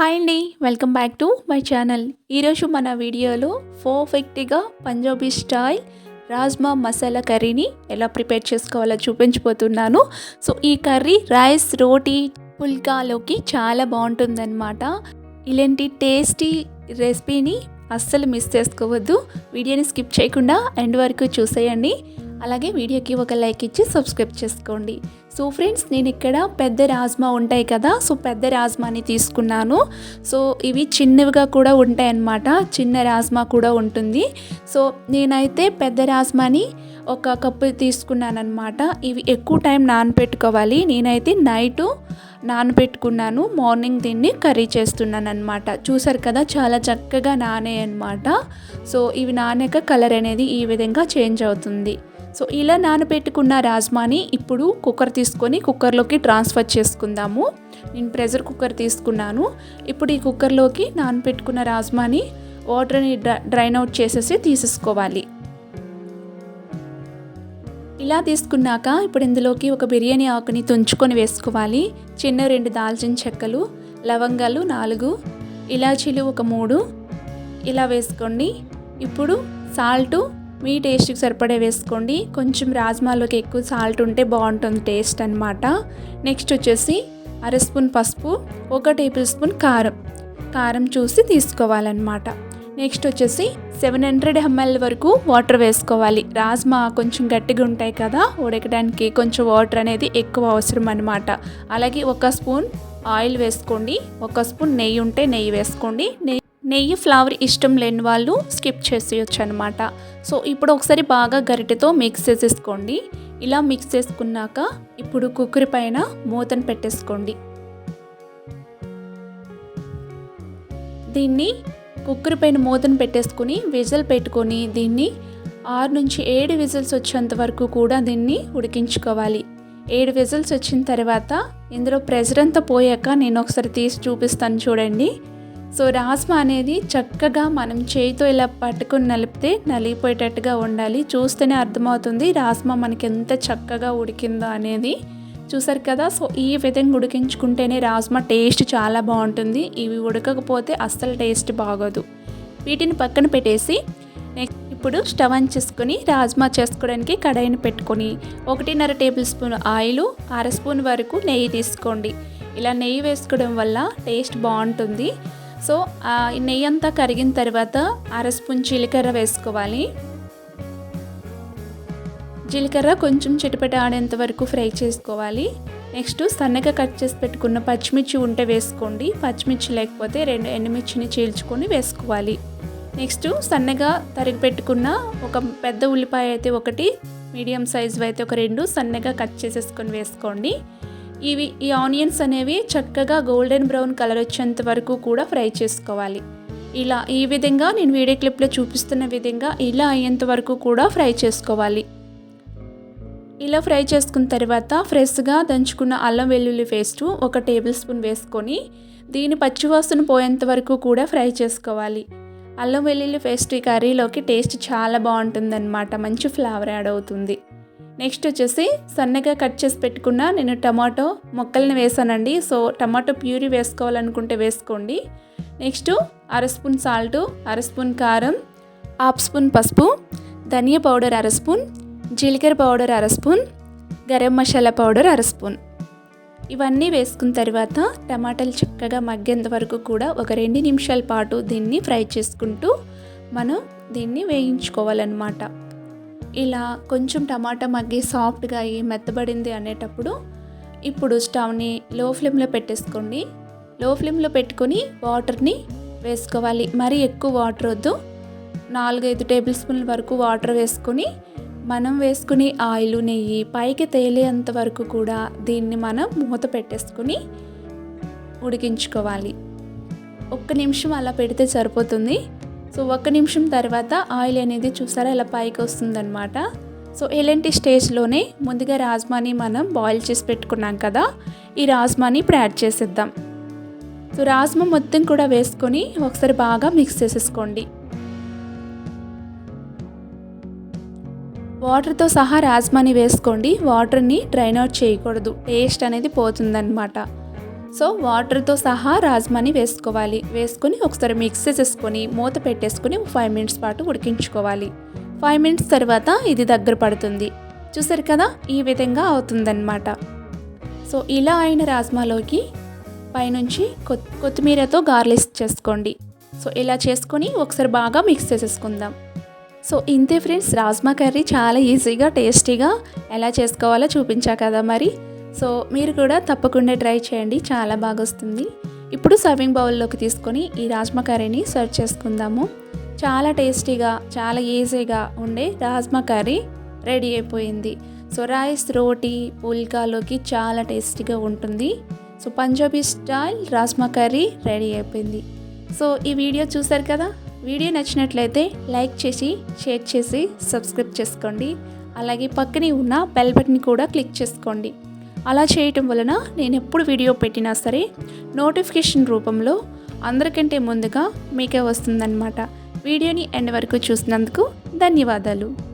Hi అండి welcome back to my channel. ఈరోజు మన వీడియోలో పర్ఫెక్ట్గా పంజాబీ స్టైల్ రాజ్మా మసాలా కర్రీని ఎలా ప్రిపేర్ చేసుకోవాలో చూపించబోతున్నాను. సో ఈ కర్రీ రైస్ రోటీ పుల్కాలోకి చాలా బాగుంటుందన్నమాట. ఇలాంటి టేస్టీ రెసిపీని అస్సలు మిస్ చేసుకోవద్దు. వీడియోని స్కిప్ చేయకుండా ఎండ్ వరకు చూసేయండి. అలాగే వీడియోకి ఒక లైక్ ఇచ్చి సబ్స్క్రైబ్ చేసుకోండి. సో ఫ్రెండ్స్ నేను ఇక్కడ పెద్ద రాజ్మా ఉంటాయి కదా సో పెద్ద రాజ్మాని తీసుకున్నాను. సో ఇవి చిన్నవిగా కూడా ఉంటాయి అన్నమాట చిన్న రాజ్మా కూడా ఉంటుంది. సో నేనైతే పెద్ద రాజ్మాని ఒక కప్పు తీసుకున్నాను అనమాట ఇవి ఎక్కువ టైం నానబెట్టుకోవాలి నేనైతే నైటు నానబెట్టుకున్నాను మార్నింగ్ దీన్ని కర్రీ చేస్తున్నాను అనమాట చూసారు కదా చాలా చక్కగా నానే అనమాట సో ఇవి నానాక కలర్ అనేది ఈ విధంగా చేంజ్ అవుతుంది. సో ఇలా నానబెట్టుకున్న రాజ్మాని ఇప్పుడు కుక్కర్ తీసుకొని కుక్కర్లోకి ట్రాన్స్ఫర్ చేసుకుందాము. నేను ప్రెషర్ కుక్కర్ తీసుకున్నాను. ఇప్పుడు ఈ కుక్కర్లోకి నానబెట్టుకున్న రాజ్మాని వాటర్ని డ్రైన్ అవుట్ చేసేసి తీసేసుకోవాలి. ఇలా తీసుకున్నాక ఇప్పుడు ఇందులోకి ఒక బిర్యానీ ఆకుని తుంచుకొని వేసుకోవాలి. చిన్న రెండు దాల్చిన చెక్కలు లవంగాలు నాలుగు ఇలాచీలు ఒక మూడు. ఇలా వేసుకోండి. ఇప్పుడు సాల్టు మీ టేస్ట్కి సరిపడే వేసుకోండి. కొంచెం రాజ్మాలోకి ఎక్కువ సాల్ట్ ఉంటే బాగుంటుంది టేస్ట్ అనమాట నెక్స్ట్ వచ్చేసి అర స్పూన్ పసుపు ఒక టేబుల్ స్పూన్ కారం. కారం చూసి తీసుకోవాలన్నమాట. నెక్స్ట్ వచ్చేసి సెవెన్ హండ్రెడ్ ఎంఎల్ వరకు వాటర్ వేసుకోవాలి. రాజ్మా కొంచెం గట్టిగా ఉంటాయి కదా ఉడకడానికి కొంచెం వాటర్ అనేది ఎక్కువ అవసరం అనమాట అలాగే ఒక స్పూన్ ఆయిల్ వేసుకోండి. ఒక స్పూన్ నెయ్యి ఉంటే నెయ్యి వేసుకోండి. నెయ్యి నెయ్యి ఫ్లవర్ ఇష్టం లేని వాళ్ళు స్కిప్ చేసేయచ్చు అనమాట సో ఇప్పుడు ఒకసారి బాగా గరిటెతో మిక్స్ చేసేసుకోండి. ఇలా మిక్స్ చేసుకున్నాక ఇప్పుడు కుక్కర్ పైన మూతను పెట్టేసుకోండి. దీన్ని కుక్కర్ పైన మూతను పెట్టేసుకుని విజిల్ పెట్టుకొని దీన్ని ఆరు నుంచి ఏడు విజిల్స్ వచ్చేంత వరకు కూడా దీన్ని ఉడికించుకోవాలి. ఏడు విజిల్స్ వచ్చిన తర్వాత ఇందులో ప్రెజర్ అంతా పోయాక నేను ఒకసారి తీసి చూపిస్తాను చూడండి. సో రాజ్మా అనేది చక్కగా మనం చేయితో ఇలా పట్టుకుని నలిపితే నలిగిపోయేటట్టుగా ఉండాలి. చూస్తేనే అర్థమవుతుంది రాజ్మా మనకి ఎంత చక్కగా ఉడికిందో అనేది. చూసారు కదా? సో ఈ విధంగా ఉడికించుకుంటేనే రాజ్మా టేస్ట్ చాలా బాగుంటుంది. ఇవి ఉడకకపోతే అస్సలు టేస్ట్ బాగోదు. వీటిని పక్కన పెట్టేసి నెక్స్ట్ ఇప్పుడు స్టవ్ ఆన్ చేసుకొని రాజ్మా చేసుకోవడానికి కడాయిని పెట్టుకొని ఒకటిన్నర టేబుల్ స్పూన్ ఆయిల్ అర స్పూన్ వరకు నెయ్యి తీసుకోండి. ఇలా నెయ్యి వేసుకోవడం వల్ల టేస్ట్ బాగుంటుంది. సో నెయ్యి అంతా కరిగిన తర్వాత అర స్పూన్ జీలకర్ర వేసుకోవాలి. జీలకర్ర కొంచెం చిటపట ఆడేంత వరకు ఫ్రై చేసుకోవాలి. నెక్స్ట్ సన్నగా కట్ చేసి పెట్టుకున్న పచ్చిమిర్చి ఉంటే వేసుకోండి. పచ్చిమిర్చి లేకపోతే రెండు ఎండుమిర్చిని చీల్చుకొని వేసుకోవాలి. నెక్స్ట్ సన్నగా తరిగి పెట్టుకున్న ఒక పెద్ద ఉల్లిపాయ అయితే ఒకటి మీడియం సైజు అయితే ఒక రెండు సన్నగా కట్ చేసేసుకొని వేసుకోండి. ఇవి ఈ ఆనియన్స్ అనేవి చక్కగా గోల్డెన్ బ్రౌన్ కలర్ వచ్చేంత వరకు కూడా ఫ్రై చేసుకోవాలి. ఇలా ఈ విధంగా నేను వీడియో క్లిప్లో చూపిస్తున్న విధంగా ఇలా అయ్యేంత వరకు కూడా ఫ్రై చేసుకోవాలి. ఇలా ఫ్రై చేసుకున్న తర్వాత ఫ్రెష్గా దంచుకున్న అల్లం వెల్లుల్లి పేస్టు ఒక టేబుల్ స్పూన్ వేసుకొని దీని పచ్చివాసన పోయేంత వరకు కూడా ఫ్రై చేసుకోవాలి. అల్లం వెల్లుల్లి పేస్ట్ ఈ కర్రీలోకి టేస్ట్ చాలా బాగుంటుందన్నమాట. మంచి ఫ్లేవర్ యాడ్ అవుతుంది. నెక్స్ట్ వచ్చేసి సన్నగా కట్ చేసి పెట్టుకున్న నేను టమాటో మొక్కల్ని వేసానండి. సో టమాటో ప్యూరీ వేసుకోవాలనుకుంటే వేసుకోండి. నెక్స్ట్ అర స్పూన్ సాల్ట్ అర స్పూన్ కారం హాఫ్ స్పూన్ పసుపు ధనియా పౌడర్ అర స్పూన్ జీలకర్ర పౌడర్ అర స్పూన్ గరం మసాలా పౌడర్ అర స్పూన్. ఇవన్నీ వేసుకున్న తర్వాత టమాటాలు చక్కగా మగ్గేంత వరకు కూడా ఒక రెండు నిమిషాల పాటు దీన్ని ఫ్రై చేసుకుంటూ మనం దీన్ని వేయించుకోవాలన్నమాట. ఇలా కొంచెం టమాటా మగ్గి సాఫ్ట్గా అయ్యి మెత్తబడింది అనేటప్పుడు ఇప్పుడు స్టవ్ని లో ఫ్లేమ్లో పెట్టేసుకోండి. లో ఫ్లేమ్లో పెట్టుకొని వాటర్ని వేసుకోవాలి. మరీ ఎక్కువ వాటర్ వద్దు. నాలుగైదు టేబుల్ స్పూన్ల వరకు వాటర్ వేసుకొని మనం వేసుకుని ఆయిల్ నెయ్యి పైకి తేలేంత వరకు కూడా దీన్ని మనం మూత పెట్టేసుకుని ఉడికించుకోవాలి. ఒక్క నిమిషం అలా పెడితే సరిపోతుంది. సో ఒక్క నిమిషం తర్వాత ఆయిల్ అనేది చూసారా ఇలా పైకి వస్తుందన్నమాట. సో ఇలాంటి స్టేజ్లోనే ముందుగా రాజ్మాని మనం బాయిల్ చేసి పెట్టుకున్నాం కదా ఈ రాజ్మాని ఇప్పుడు యాడ్ చేసేద్దాం. సో రాజ్మా మొత్తం కూడా వేసుకొని ఒకసారి బాగా మిక్స్ చేసేసుకోండి. వాటర్తో సహా రాజ్మాని వేసుకోండి వాటర్ని డ్రైన్ అవుట్ చేయకూడదు టేస్ట్ అనేది పోతుందన్నమాట. సో వాటర్తో సహా రాజ్మాని వేసుకోవాలి. వేసుకొని ఒకసారి మిక్స్ చేసేసుకొని మూత పెట్టేసుకొని ఫైవ్ మినిట్స్ పాటు ఉడికించుకోవాలి. ఫైవ్ మినిట్స్ తర్వాత ఇది దగ్గర పడుతుంది. చూసారు కదా? ఈ విధంగా అవుతుందన్నమాట. సో ఇలా అయిన రాజ్మాలోకి పైనుంచి కొత్ కొత్తిమీరతో గార్లిష్ చేసుకోండి. సో ఇలా చేసుకొని ఒకసారి బాగా మిక్స్ చేసేసుకుందాం. సో ఇంతే ఫ్రెండ్స్ రాజ్మా కర్రీ చాలా ఈజీగా టేస్టీగా ఎలా చేసుకోవాలో చూపించా కదా మరి? సో మీరు కూడా తప్పకుండా ట్రై చేయండి చాలా బాగా వస్తుంది ఇప్పుడు సర్వింగ్ బౌల్లోకి తీసుకొని ఈ రాజ్మా కర్రీని సర్వ్ చేసుకుందాము. చాలా టేస్టీగా చాలా ఈజీగా ఉండే రాజ్మా కర్రీ రెడీ అయిపోయింది. సో రైస్ రోటీ పుల్కాలోకి చాలా టేస్టీగా ఉంటుంది. So Punjabi style rajma curry ready అయిపోయింది. సో ఈ వీడియో చూసారు కదా? వీడియో నచ్చినట్లయితే లైక్ చేసి షేర్ చేసి సబ్స్క్రైబ్ చేసుకోండి. అలాగే పక్కనే ఉన్న బెల్ బటన్ కూడా క్లిక్ చేసుకోండి. అలా చేయటం వలన నేను ఎప్పుడు వీడియో పెట్టినా సరే నోటిఫికేషన్ రూపంలో అందరికంటే ముందుగా మీకే వస్తుందన్నమాట. వీడియోని ఎండ్ వరకు చూసినందుకు ధన్యవాదాలు.